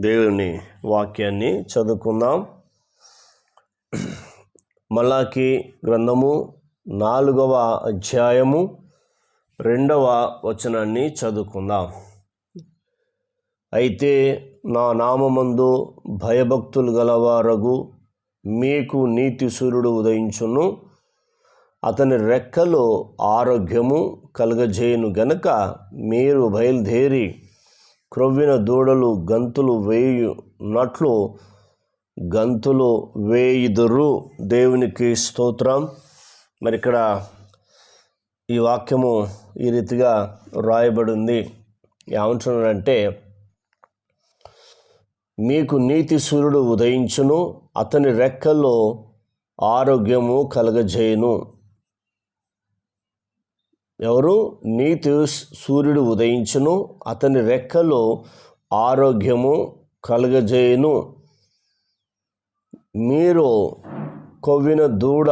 దేవుని వాక్యాన్ని చదువుకుందాం. మలాకి గ్రంథము నాలుగవ అధ్యాయము రెండవ వచనాన్ని చదువుకుందాం. అయితే నా నామందు భయభక్తులు గలవారగు మీకు నీతి సూర్యుడు ఉదయించును. అతని రెక్కలో ఆరోగ్యము కలగజేయును గనుక మీరు బయలుదేరి క్రొవ్విన దూడలు గంతులు వేయునట్లు గంతులు వేయుదురు. దేవునికి స్తోత్రం. మరి ఇక్కడ ఈ వాక్యము ఈ రీతిగా రాయబడింది. ఏమంటున్నాడంటే మీకు నీతి సూర్యుడు ఉదయించును అతని రెక్కల్లో ఆరోగ్యము కలగజేయును. ఎవరు? నీతి సూర్యుడు ఉదయించును అతని రెక్కలో ఆరోగ్యము కలగజేయును. మీరు కొవ్విన దూడ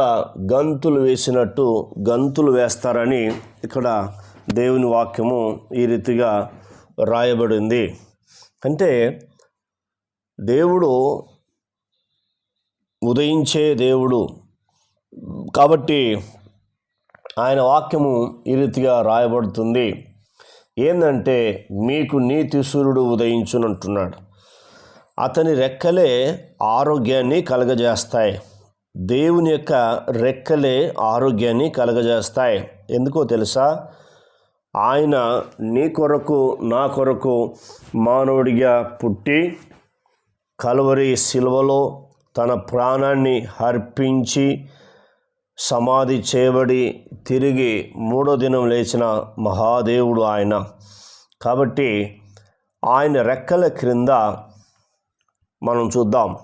గంతులు వేసినట్టు గంతులు వేస్తారని ఇక్కడ దేవుని వాక్యము ఈ రీతిగా రాయబడింది. అంటే దేవుడు ఉదయించే దేవుడు. కాబట్టి ఆయన వాక్యము ఈ రీతిగా రాయబడుతుంది. ఏంటంటే మీకు నీతి సూర్యుడు ఉదయించునంటున్నాడు. అతని రెక్కలే ఆరోగ్యాన్ని కలగజేస్తాయి. దేవుని యొక్క రెక్కలే ఆరోగ్యాన్ని కలగజేస్తాయి. ఎందుకో తెలుసా? ఆయన నీ కొరకు నా కొరకు మానవుడిగా పుట్టి కలువరి శిలువలో తన ప్రాణాన్ని అర్పించి సమాధి చేయబడి తిరిగి మూడో దినం లేచిన మహాదేవుడు ఆయన. కాబట్టి ఆయన రెక్కల క్రింద మనం చూద్దాం.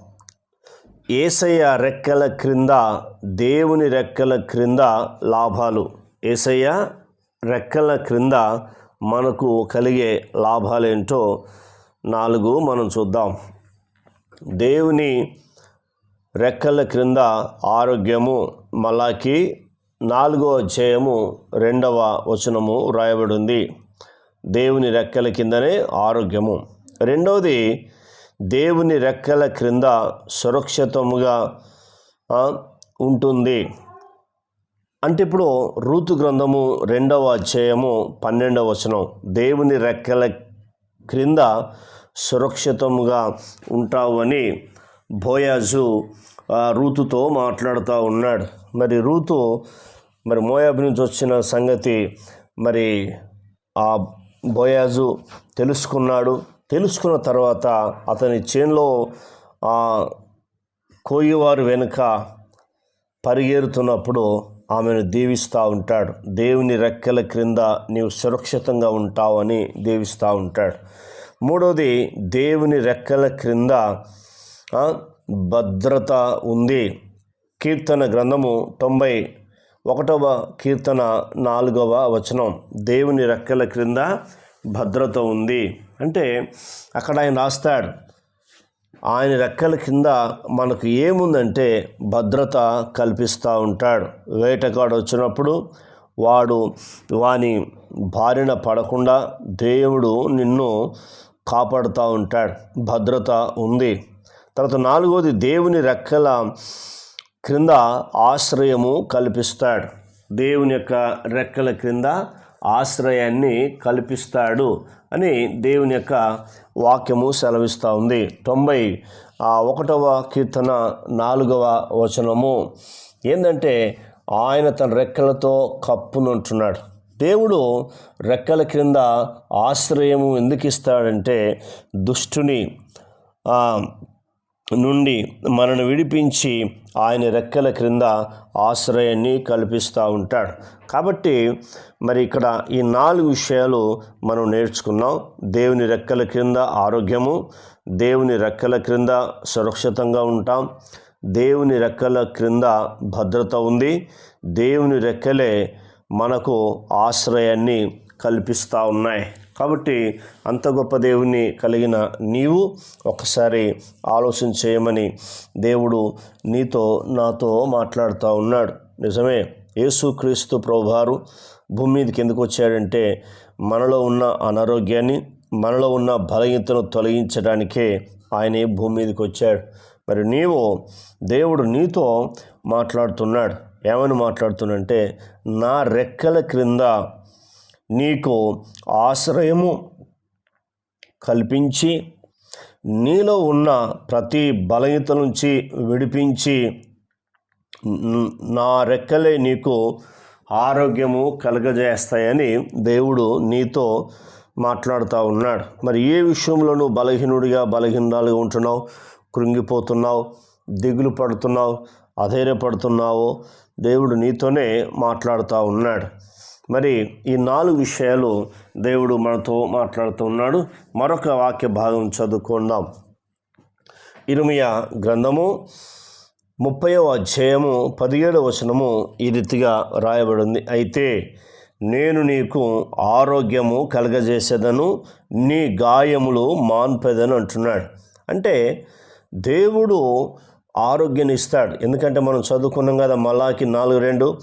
ఏసయ్య రెక్కల క్రింద దేవుని రెక్కల క్రింద లాభాలు. ఏసయ్య రెక్కల క్రింద మనకు కలిగే లాభాలేంటో నాలుగు మనం చూద్దాం. దేవుని రెక్కల క్రింద ఆరోగ్యము. మలాకి నాలుగో అధ్యాయము రెండవ వచనము రాయబడింది దేవుని రెక్కల కిందనే ఆరోగ్యము. రెండవది దేవుని రెక్కల క్రింద సురక్షితముగా ఉంటుంది. అంటే ఇప్పుడు ఋతు గ్రంథము రెండవ అధ్యాయము పన్నెండవ వచనం. దేవుని రెక్కల క్రింద సురక్షితముగా ఉంటావని బోయాజు రూతుతో మాట్లాడుతూ ఉన్నాడు. మరి రూతు మరి మోయాబ్ నుంచి వచ్చిన సంగతి మరి ఆ బోయాజు తెలుసుకున్నాడు. తెలుసుకున్న తర్వాత అతని చేనులో ఆ కోయివారు వెనుక పరిగెరుతున్నప్పుడు ఆమెను దీవిస్తూ ఉంటాడు. దేవుని రెక్కల క్రింద నీవు సురక్షితంగా ఉంటావని దీవిస్తూ ఉంటాడు. మూడోది దేవుని రెక్కల క్రింద భద్రత ఉంది. కీర్తన గ్రంథము తొంభై ఒకటవ కీర్తన నాలుగవ వచనం. దేవుని రెక్కల క్రింద భద్రత ఉంది. అంటే అక్కడ ఆయన రాస్తాడు. ఆయన రెక్కల కింద మనకు ఏముందంటే భద్రత కల్పిస్తూ ఉంటాడు. వేటగాడు వచ్చినప్పుడు వాడు వాని బారిన పడకుండా దేవుడు నిన్ను కాపాడుతూ ఉంటాడు. భద్రత ఉంది. తర్వాత నాలుగోది దేవుని రెక్కల క్రింద ఆశ్రయము కల్పిస్తాడు. దేవుని యొక్క రెక్కల క్రింద ఆశ్రయాన్ని కల్పిస్తాడు అని దేవుని యొక్క వాక్యము సెలవిస్తూ ఉంది. తొంభై ఒకటవ కీర్తన నాలుగవ వచనము ఏంటంటే ఆయన తన రెక్కలతో కప్పునంటున్నాడు. దేవుడు రెక్కల క్రింద ఆశ్రయము ఎందుకు ఇస్తాడంటే దుష్టుని నుండి మనను విడిపించి ఆయన రెక్కల క్రింద ఆశ్రయాన్ని కల్పిస్తూ ఉంటాడు. కాబట్టి మరి ఇక్కడ ఈ నాలుగు విషయాలు మనం నేర్చుకున్నాం. దేవుని రెక్కల క్రింద ఆరోగ్యము దేవుని రెక్కల క్రింద సురక్షితంగా ఉంటాం. దేవుని రెక్కల క్రింద భద్రత ఉంది. దేవుని రెక్కలే మనకు ఆశ్రయాన్ని కల్పిస్తూ ఉన్నాయి. కాబట్టి అంత గొప్ప దేవుని కలిగిన నీవు ఒకసారి ఆలోచన చేయమని దేవుడు నీతో నాతో మాట్లాడుతూ ఉన్నాడు. నిజమే యేసుక్రీస్తు ప్రభువారు భూమి మీదకి ఎందుకు వచ్చాడంటే మనలో ఉన్న అనారోగ్యాన్ని మనలో ఉన్న బలహీనతను తొలగించడానికే ఆయన భూమి మీదకి వచ్చాడు. మరి నీవు దేవుడు నీతో మాట్లాడుతున్నాడు. ఏమని మాట్లాడుతున్నాడంటే నా రెక్కల క్రింద నీకు ఆశ్రయము కల్పించి నీలో ఉన్న ప్రతి బలహీనత నుంచి విడిపించి నా రెక్కలే నీకు ఆరోగ్యము కలగజేస్తాయని దేవుడు నీతో మాట్లాడుతూ ఉన్నాడు. మరి ఏ విషయంలో నువ్వు బలహీనుడిగా బలహీనాలుగా ఉంటున్నావు? కృంగిపోతున్నావు? దిగులు పడుతున్నావు? అధైర్యపడుతున్నావు? దేవుడు నీతోనే మాట్లాడుతూ ఉన్నాడు. మరి ఈ నాలుగు విషయాలు దేవుడు మనతో మాట్లాడుతూ ఉన్నాడు. మరొక వాక్య భాగం చదువుకుందాం. ఇరుమియా గ్రంథము ముప్పైవ అధ్యాయము పదిహేడవ వచనము ఈ రీతిగా రాయబడింది. అయితే నేను నీకు ఆరోగ్యము కలగజేసేదను నీ గాయములు మాన్పెదను అంటున్నాడు. అంటే దేవుడు ఆరోగ్యాన్ని ఇస్తాడు. ఎందుకంటే మనం చదువుకున్నాం కదా మలాకి నాలుగు రెండు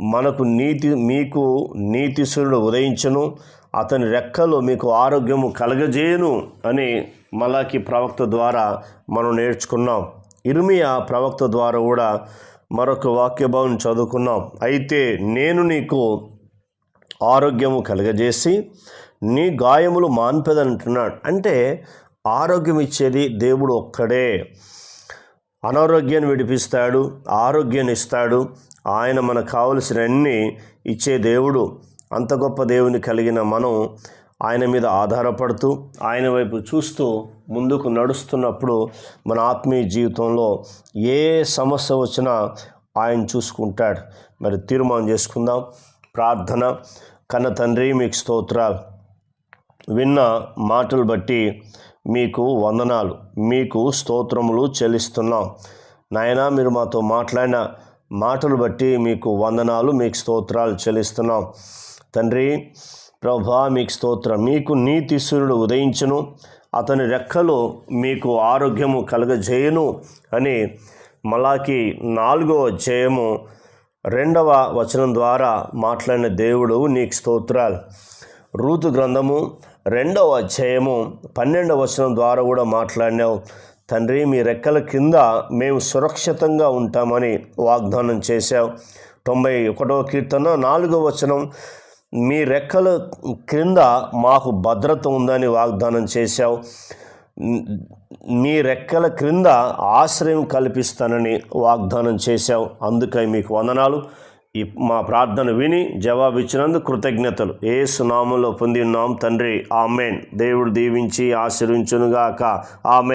మనకు నీతి మీకు నీతిశ్వరుడు ఉదయించను అతని రెక్కలో మీకు ఆరోగ్యము కలగజేయను అని మలాకి ప్రవక్త ద్వారా మనం నేర్చుకున్నాం. ఇర్మియా ప్రవక్త ద్వారా కూడా మరొక వాక్యభావం చదువుకున్నాం. అయితే నేను నీకు ఆరోగ్యము కలగజేసి నీ గాయములు మాన్పెదంటున్నాడు అంటే ఆరోగ్యం ఇచ్చేది దేవుడు ఒక్కడే. అనారోగ్యాన్ని విడిపిస్తాడు ఆరోగ్యాన్ని ఇస్తాడు. ఆయన మనకు కావలసినన్ని ఇచ్చే దేవుడు అంత గొప్ప దేవుని కలిగిన మనం ఆయన మీద ఆధారపడుతూ ఆయన వైపు చూస్తూ ముందుకు నడుస్తున్నప్పుడు మన ఆత్మీయ జీవితంలో ఏ సమస్య వచ్చినా ఆయన చూసుకుంటాడు. మరి తీర్మానం చేసుకుందాం. ప్రార్థన. కన్న తండ్రి మీకు స్తోత్రాలు. విన్న మాటలు బట్టి మీకు వందనాలు మీకు స్తోత్రములు చెల్లిస్తున్నాం. నాయనా మీరు మాతో మాట్లాడిన మాటలు బట్టి మీకు వందనాలు మీకు స్తోత్రాలు చెల్లిస్తున్నాం. తండ్రి ప్రభా మీకు స్తోత్రం. మీకు నీతి సూర్యుడు ఉదయించును అతని రెక్కలు మీకు ఆరోగ్యము కలగజేయును అని మలాకి నాలుగో జయము రెండవ వచనం ద్వారా మాట్లాడిన దేవుడు నీకు స్తోత్రాలు. రూతు గ్రంథము రెండవ అధ్యాయము పన్నెండవ వచనం ద్వారా కూడా మాట్లాడినావు. తండ్రి మీ రెక్కల కింద మేము సురక్షితంగా ఉంటామని వాగ్దానం చేశావు. తొంభై ఒకటవ కీర్తన నాలుగవ వచనం మీ రెక్కల క్రింద మాకు భద్రత ఉందని వాగ్దానం చేశావు. మీ రెక్కల క్రింద ఆశ్రయం కల్పిస్తానని వాగ్దానం చేశావు. అందుకై మీకు వందనాలు. ఈ మా ప్రార్థన విని జవాబిచ్చినందుకు కృతజ్ఞతలు. ఏ సునామంలో పొంది ఉన్నాం తండ్రి. ఆమెన్. దేవుడు దీవించి ఆశీర్వించునుగాక. ఆమె